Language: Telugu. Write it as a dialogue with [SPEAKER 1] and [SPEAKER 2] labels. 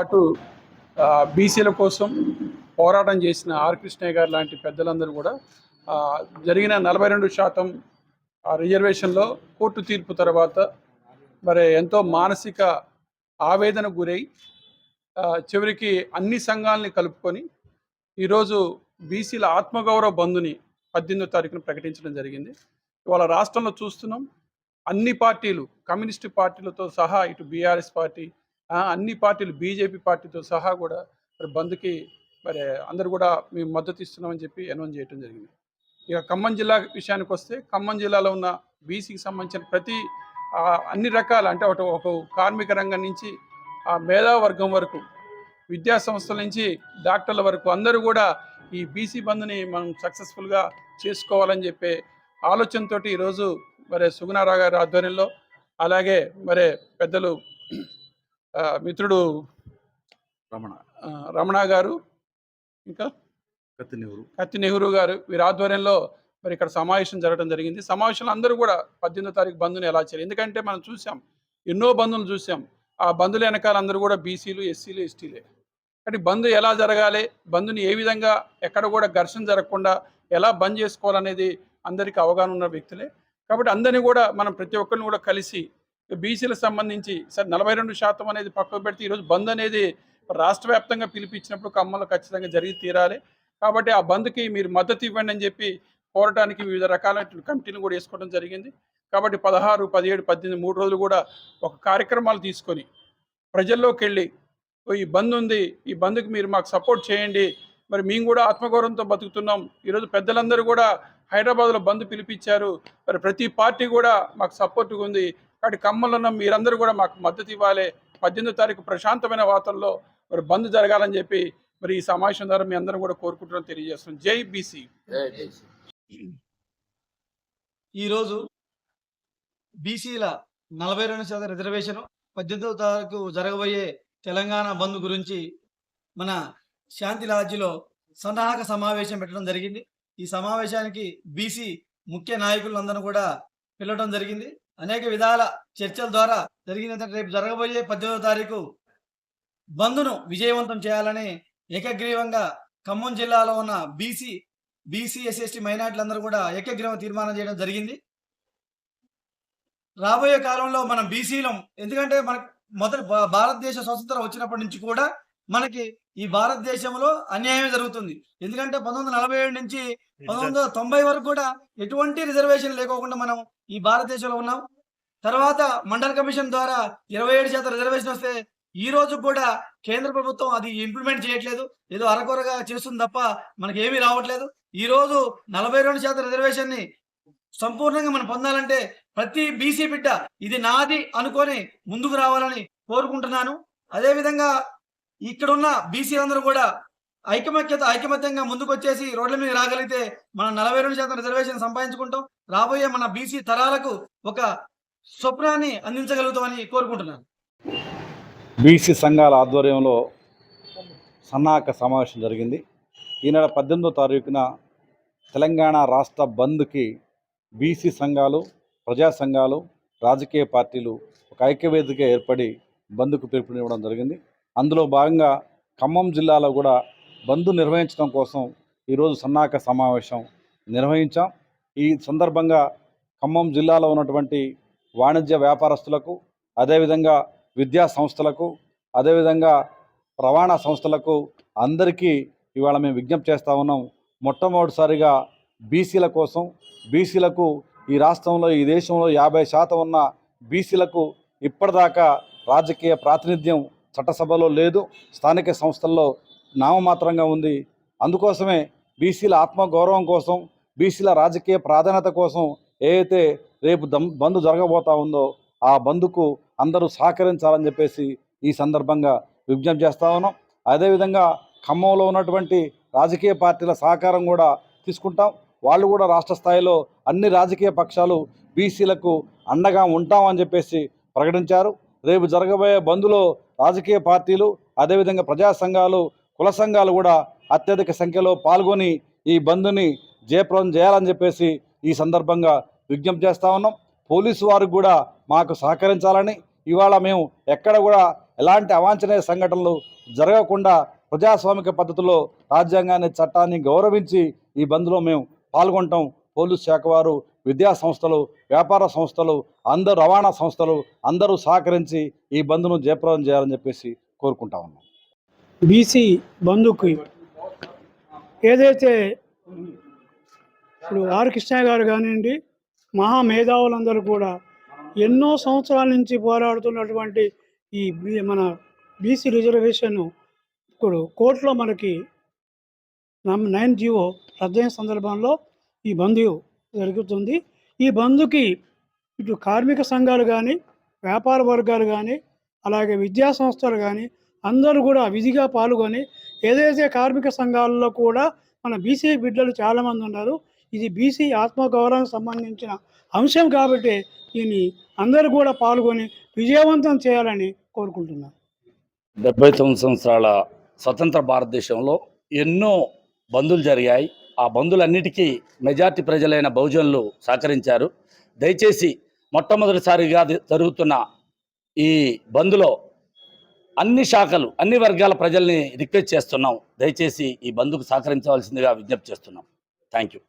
[SPEAKER 1] పాటు బీసీల కోసం పోరాటం చేసిన ఆర్ కృష్ణయ్య గారు లాంటి పెద్దలందరూ కూడా జరిగిన నలభై రెండు శాతం రిజర్వేషన్లో కోర్టు తీర్పు తర్వాత మరి ఎంతో మానసిక ఆవేదన గురై చివరికి అన్ని సంఘాలని కలుపుకొని ఈరోజు బీసీల ఆత్మగౌరవ బంధుని పద్దెనిమిదో తారీఖున ప్రకటించడం జరిగింది. ఇవాళ రాష్ట్రంలో చూస్తున్నాం అన్ని పార్టీలు కమ్యూనిస్టు పార్టీలతో సహా ఇటు బీఆర్ఎస్ పార్టీ అన్ని పార్టీలు బీజేపీ పార్టీతో సహా కూడా మరి బంద్కి మరి అందరు కూడా మేము మద్దతు ఇస్తున్నామని చెప్పి అనౌన్స్ చేయడం జరిగింది. ఇక ఖమ్మం జిల్లా విషయానికి వస్తే ఖమ్మం జిల్లాలో ఉన్న బీసీకి సంబంధించిన ప్రతి అన్ని రకాల అంటే ఒక ఒక కార్మిక రంగం నుంచి ఆ మేధావర్గం వరకు విద్యా సంస్థల నుంచి డాక్టర్ల వరకు అందరూ కూడా ఈ బీసీ బంద్ని మనం సక్సెస్ఫుల్గా చేసుకోవాలని చెప్పే ఆలోచనతోటి ఈరోజు మరి సుగుణారావు గారి ఆధ్వర్యంలో అలాగే మరి పెద్దలు మిత్రుడు
[SPEAKER 2] రమణ.
[SPEAKER 1] రమణ గారు ఇంకా?
[SPEAKER 2] కత్తి నెహ్రూ
[SPEAKER 1] కత్తి నెహ్రూ గారు వీరి ఆధ్వర్యంలో మరి ఇక్కడ సమావేశం జరగడం జరిగింది. సమావేశంలో అందరూ కూడా పద్దెనిమిదో తారీఖు బంధుని ఎలా చేయాలి? ఎందుకంటే మనం చూసాం ఎన్నో బంధువులు చూసాం. ఆ బంధుల వెనకాల అందరూ కూడా బీసీలు ఎస్సీలు ఎస్టీలే. కానీ బంద్ ఎలా జరగాలి? బంధుని ఏ విధంగా ఎక్కడ కూడా ఘర్షణ జరగకుండా ఎలా బంద్ చేసుకోవాలనేది అందరికీ అవగాహన ఉన్న వ్యక్తులే. కాబట్టి అందరినీ కూడా మనం ప్రతి ఒక్కరిని కూడా కలిసి బీసీలకు సంబంధించి సార్ నలభై రెండు శాతం అనేది పక్కకు పెడితే ఈరోజు బంద్ అనేది రాష్ట్ర వ్యాప్తంగా పిలిపించినప్పుడు ఖమ్మంలో ఖచ్చితంగా జరిగి తీరాలి. కాబట్టి ఆ బంద్కి మీరు మద్దతు ఇవ్వండి అని చెప్పి కోరటానికి వివిధ రకాల కమిటీలు కూడా వేసుకోవడం జరిగింది. కాబట్టి పదహారు పదిహేడు పద్దెనిమిది మూడు రోజులు కూడా ఒక కార్యక్రమాలు తీసుకొని ప్రజల్లోకి వెళ్ళి "ఓ, ఈ బంద్ ఉంది ఈ బంద్కి మీరు మాకు సపోర్ట్ చేయండి మరి మేము కూడా ఆత్మగౌరవంతో బతుకుతున్నాం. ఈరోజు పెద్దలందరూ కూడా హైదరాబాద్లో బంద్ పిలిపించారు. మరి ప్రతి పార్టీ కూడా మాకు సపోర్ట్గా ఉంది. కాబట్టి ఖమ్మంలో ఉన్న మీరందరూ కూడా మాకు మద్దతు ఇవ్వాలి. పద్దెనిమిదో తారీఖు ప్రశాంతమైన వాతావరణంలో మరి బంద్ జరగాలని చెప్పి మరి ఈ సమావేశం ద్వారా మీ అందరం కూడా కోరుకుంటున్నాం తెలియజేస్తున్నాం. జై బీసీ.
[SPEAKER 3] ఈరోజు బీసీల నలభై రెండు శాతం రిజర్వేషన్ పద్దెనిమిదవ తారీఖు జరగబోయే తెలంగాణ బంద్ గురించి మన శాంతి లాడ్జిలో సన్నాహక సమావేశం పెట్టడం జరిగింది. ఈ సమావేశానికి బీసీ ముఖ్య నాయకులందరూ కూడా పిలవడం జరిగింది. అనేక విధాల చర్చల ద్వారా జరిగిన రేపు జరగబోయే పద్దెనిమిదో తారీఖు బంద్ను విజయవంతం చేయాలని ఏకగ్రీవంగా ఖమ్మం జిల్లాలో ఉన్న బీసీ బీసీ ఎస్ఎస్టీ మైనార్టీలందరూ కూడా ఏకగ్రీవ తీర్మానం చేయడం జరిగింది. రాబోయే కాలంలో మనం బీసీలం. ఎందుకంటే మన మొదటి భారతదేశ స్వతంత్రం వచ్చినప్పటి నుంచి కూడా మనకి ఈ భారతదేశంలో అన్యాయం జరుగుతుంది. ఎందుకంటే పంతొమ్మిది నలభై ఏడు నుంచి పంతొమ్మిది వందల తొంభై వరకు కూడా ఎటువంటి రిజర్వేషన్ లేకోకుండా మనం ఈ భారతదేశంలో ఉన్నాం. తర్వాత మండల్ కమిషన్ ద్వారా ఇరవై ఏడు శాతం రిజర్వేషన్ వస్తే ఈ రోజు కూడా కేంద్ర ప్రభుత్వం అది ఇంప్లిమెంట్ చేయట్లేదు. ఏదో అరకొరగా చేస్తుంది తప్ప మనకి ఏమీ రావట్లేదు. ఈ రోజు నలభై రెండు శాతం రిజర్వేషన్ని సంపూర్ణంగా మనం పొందాలంటే ప్రతి బీసీ బిడ్డ ఇది నాది అనుకొని ముందుకు రావాలని కోరుకుంటున్నాను. అదేవిధంగా ఇక్కడ ఉన్న బీసీలందరూ కూడా ఐకమత్యత ఐకమత్యంగా ముందుకు వచ్చేసి రోడ్ల మీద రాగలిగితే మనం నలభై రెండు శాతం రిజర్వేషన్ సంపాదించుకుంటాం. రాబోయే మన బీసీ తరాలకు ఒక స్వప్నాన్ని అందించగలుగుతామని కోరుకుంటున్నాను.
[SPEAKER 2] బీసీ సంఘాల ఆధ్వర్యంలో సన్నాహక సమావేశం జరిగింది. ఈ నెల పద్దెనిమిదో తారీఖున తెలంగాణ రాష్ట్ర బంద్కి బీసీ సంఘాలు ప్రజా సంఘాలు రాజకీయ పార్టీలు ఒక ఐక్యవేదిక ఏర్పడి బంద్కు పిలుపునివ్వడం జరిగింది. అందులో భాగంగా ఖమ్మం జిల్లాలో కూడా బంద్ నిర్వహించడం కోసం ఈరోజు సన్నాహక సమావేశం నిర్వహించాం. ఈ సందర్భంగా ఖమ్మం జిల్లాలో ఉన్నటువంటి వాణిజ్య వ్యాపారస్తులకు అదేవిధంగా విద్యా సంస్థలకు అదేవిధంగా రవాణా సంస్థలకు అందరికీ ఇవాళ మేము విజ్ఞప్తి చేస్తూ ఉన్నాం. మొట్టమొదటిసారిగా బీసీల కోసం బీసీలకు ఈ రాష్ట్రంలో ఈ దేశంలో యాభై శాతం ఉన్న బీసీలకు ఇప్పటిదాకా రాజకీయ ప్రాతినిధ్యం చట్టసభలో లేదు స్థానిక సంస్థల్లో నామమాత్రంగా ఉంది. అందుకోసమే బీసీల ఆత్మగౌరవం కోసం బీసీల రాజకీయ ప్రాధాన్యత కోసం ఏదైతే రేపు దం బంద్ జరగబోతా ఉందో ఆ బంద్కు అందరూ సహకరించాలని చెప్పేసి ఈ సందర్భంగా విజ్ఞప్తి చేస్తా ఉన్నాం. అదేవిధంగా ఖమ్మంలో ఉన్నటువంటి రాజకీయ పార్టీల సహకారం కూడా తీసుకుంటాం. వాళ్ళు కూడా రాష్ట్ర స్థాయిలో అన్ని రాజకీయ పక్షాలు బీసీలకు అండగా ఉంటామని చెప్పేసి ప్రకటించారు. రేపు జరగబోయే బంద్లో రాజకీయ పార్టీలు అదేవిధంగా ప్రజా సంఘాలు కుల సంఘాలు కూడా అత్యధిక సంఖ్యలో పాల్గొని ఈ బంద్ని జయప్రదం చేయాలని చెప్పేసి ఈ సందర్భంగా విజ్ఞప్తి చేస్తా ఉన్నాం. పోలీసు వారు కూడా మాకు సహకరించాలని ఇవాళ మేము ఎక్కడ కూడా ఎలాంటి అవాంఛనీయ సంఘటనలు జరగకుండా ప్రజాస్వామిక పద్ధతిలో రాజ్యాంగాన్ని చట్టాన్ని గౌరవించి ఈ బంద్లో మేము పాల్గొంటాం. పోలీస్ శాఖ వారు విద్యా సంస్థలు వ్యాపార సంస్థలు అందరు రవాణా సంస్థలు అందరూ సహకరించి ఈ బంద్ను జయప్రదం చేయాలని చెప్పేసి కోరుకుంటా ఉన్నాం.
[SPEAKER 4] బీసీ బంధుకి ఏదైతే ఇప్పుడు ఆర్ కృష్ణ గారు కానివ్వండి మహా మేధావులందరూ కూడా ఎన్నో సంవత్సరాల నుంచి పోరాడుతున్నటువంటి ఈ మన బీసీ రిజర్వేషన్ ఇప్పుడు కోర్టులో మనకి నైన్ జీవో రద్దయిన సందర్భంలో ఈ బంధువు జరుగుతుంది. ఈ బంద్కి ఇటు కార్మిక సంఘాలు కానీ వ్యాపార వర్గాలు కానీ అలాగే విద్యా సంస్థలు కానీ అందరూ కూడా విధిగా పాల్గొని ఏదైతే కార్మిక సంఘాలలో కూడా మన బీసీ బిడ్డలు చాలామంది ఉన్నారు ఇది బీసీ ఆత్మగౌరవానికి సంబంధించిన అంశం కాబట్టి దీన్ని అందరూ కూడా పాల్గొని విజయవంతం చేయాలని కోరుకుంటున్నాను.
[SPEAKER 5] డెబ్బై తొమ్మిది సంవత్సరాల స్వతంత్ర భారతదేశంలో ఎన్నో బందులు జరిగాయి. ఆ బంధులన్నిటికీ మెజార్టీ ప్రజలైన బహుజనులు సహకరించారు. దయచేసి మొట్టమొదటిసారిగా జరుగుతున్న ఈ బంద్లో అన్ని శాఖలు అన్ని వర్గాల ప్రజల్ని రిక్వెస్ట్ చేస్తున్నాం. దయచేసి ఈ బంద్కు సహకరించవలసిందిగా విజ్ఞప్తి చేస్తున్నాం. Thank you